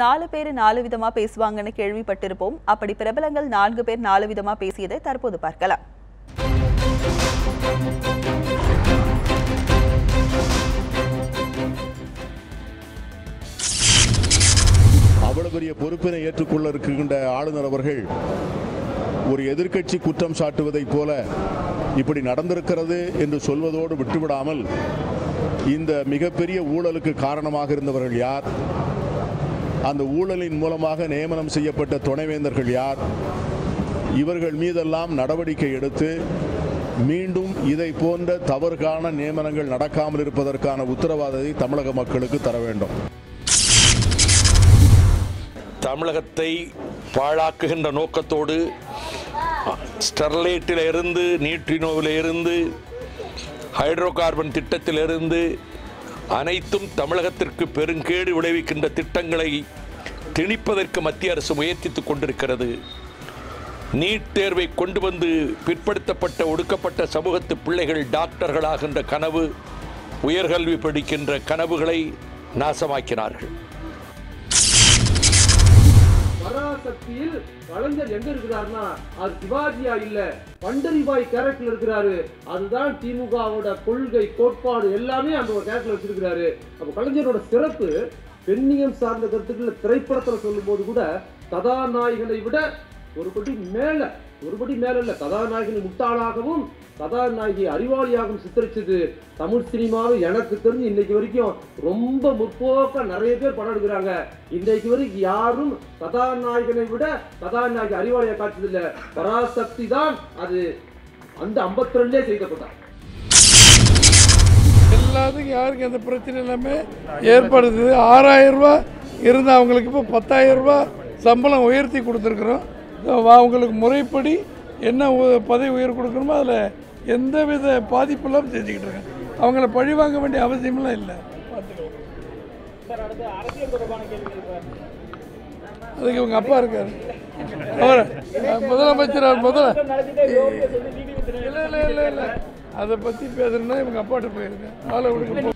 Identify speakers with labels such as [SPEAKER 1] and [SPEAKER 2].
[SPEAKER 1] நாலு பேர் நாலு விதமா பேசுவாங்கன்னு கேள்விப்பட்டிருப்போம். அப்படி பிரபலங்கள் நான்கு பேர் நாலு விதமா பேசியதை தற்போது பார்க்கலாம்.
[SPEAKER 2] அவ்வளவு பெரிய பொறுப்பினை ஏற்றுக்கொள்ள இருக்கின்ற ஆளுநர் அவர்கள் ஒரு எதிர்க்கட்சி குற்றம் சாட்டுவதைப் போல இப்படி நடந்திருக்கிறது என்று சொல்வதோடு விட்டுவிடாமல் இந்த மிகப்பெரிய ஊழலுக்கு காரணமாக இருந்தவர்கள் யார்? அந்த ஊழலின் மூலமாக நியமனம் செய்யப்பட்ட துணைவேந்தர்கள் யார்? இவர்கள் மீதெல்லாம் நடவடிக்கை எடுத்து மீண்டும் இதை போன்ற தவறுக்கான நியமனங்கள் நடக்காமல் இருப்பதற்கான உத்தரவாதத்தை தமிழக மக்களுக்கு தர வேண்டும்.
[SPEAKER 3] தமிழகத்தை பாழாக்குகின்ற நோக்கத்தோடு ஸ்டெர்லைட்டில் இருந்து நீட்ரினோவில் இருந்து ஹைட்ரோ கார்பன் திட்டத்திலிருந்து அனைத்தும் தமிழகத்திற்கு பெருங்கேடு விளைவிக்கின்ற திட்டங்களை திணிப்பதற்கு மத்திய அரசு முயற்சித்துக் கொண்டிருக்கிறது. நீட் தேர்வை கொண்டு வந்து பிற்படுத்தப்பட்ட ஒடுக்கப்பட்ட சமூகத்து பிள்ளைகள் டாக்டர்களாகின்ற கனவு உயர்கல்வி படிக்கின்ற கனவுகளை நாசமாக்கினார்கள்.
[SPEAKER 4] பராசக்தியில் கலைஞர் எங்க இருக்கிறாருன்னா அது சிவாஜியா இல்ல பண்டரிபாய் கேரக்டர் இருக்கிறாரு. அதுதான் திமுகவோட கொள்கை கோட்பாடு எல்லாமே அந்த ஒரு கேரக்டர் வச்சிருக்கிறாரு. அப்ப கலைஞரோட சிறப்பு பெண்ணியம் சார்ந்த கருத்துக்களை திரைப்படத்தில் சொல்லும் போது கூட கதாநாயகனை விட ஒரு படி மேலே ஒருபடி மேலல்ல மேல கதாநாயகனை முட்டாளாகவும் கதாநாயகி அறிவாளியாகவும் சித்தரிச்சது தமிழ் சினிமாவை எனக்கு தெரிஞ்சு இன்னைக்கு வரைக்கும் ரொம்ப முற்போக்காக நிறைய பேர் படம் எடுக்கிறாங்க. இன்றைக்கு வரைக்கும் யாரும் கதாநாயகனை விட கதாநாயகி அறிவாளியா காட்டுறதில்ல பராசக்தி தான் அது அந்த ஐம்பத்தி ரெண்டுலே செய்தப்பட்டார்
[SPEAKER 5] எல்லாத்துக்கும் யாருக்கு எந்த பிரச்சனை எல்லாமே ஏற்படுது. ஆறாயிரம் ரூபா இருந்து அவங்களுக்கு இப்போ பத்தாயிரம் ரூபா சம்பளம் உயர்த்தி கொடுத்துருக்குறோம். அவங்களுக்கு முறைப்படி என்ன பதவி உயர் கொடுக்கணுமோ அதில் எந்தவித பாதிப்பு இல்லாமல் செஞ்சுக்கிட்டு இருக்காங்க அவங்கள பழி வாங்க வேண்டிய அவசியமெல்லாம் இல்லை. அதுக்கு இவங்க அப்பா இருக்காரு. அவர் முதலமைச்சர் முதல இல்லை இல்லை இல்லை இல்லை. அதை பற்றி பேசுறதுன்னா இவங்க அப்பாட்ட போயிருக்கேன் ஆளை விடுங்க போ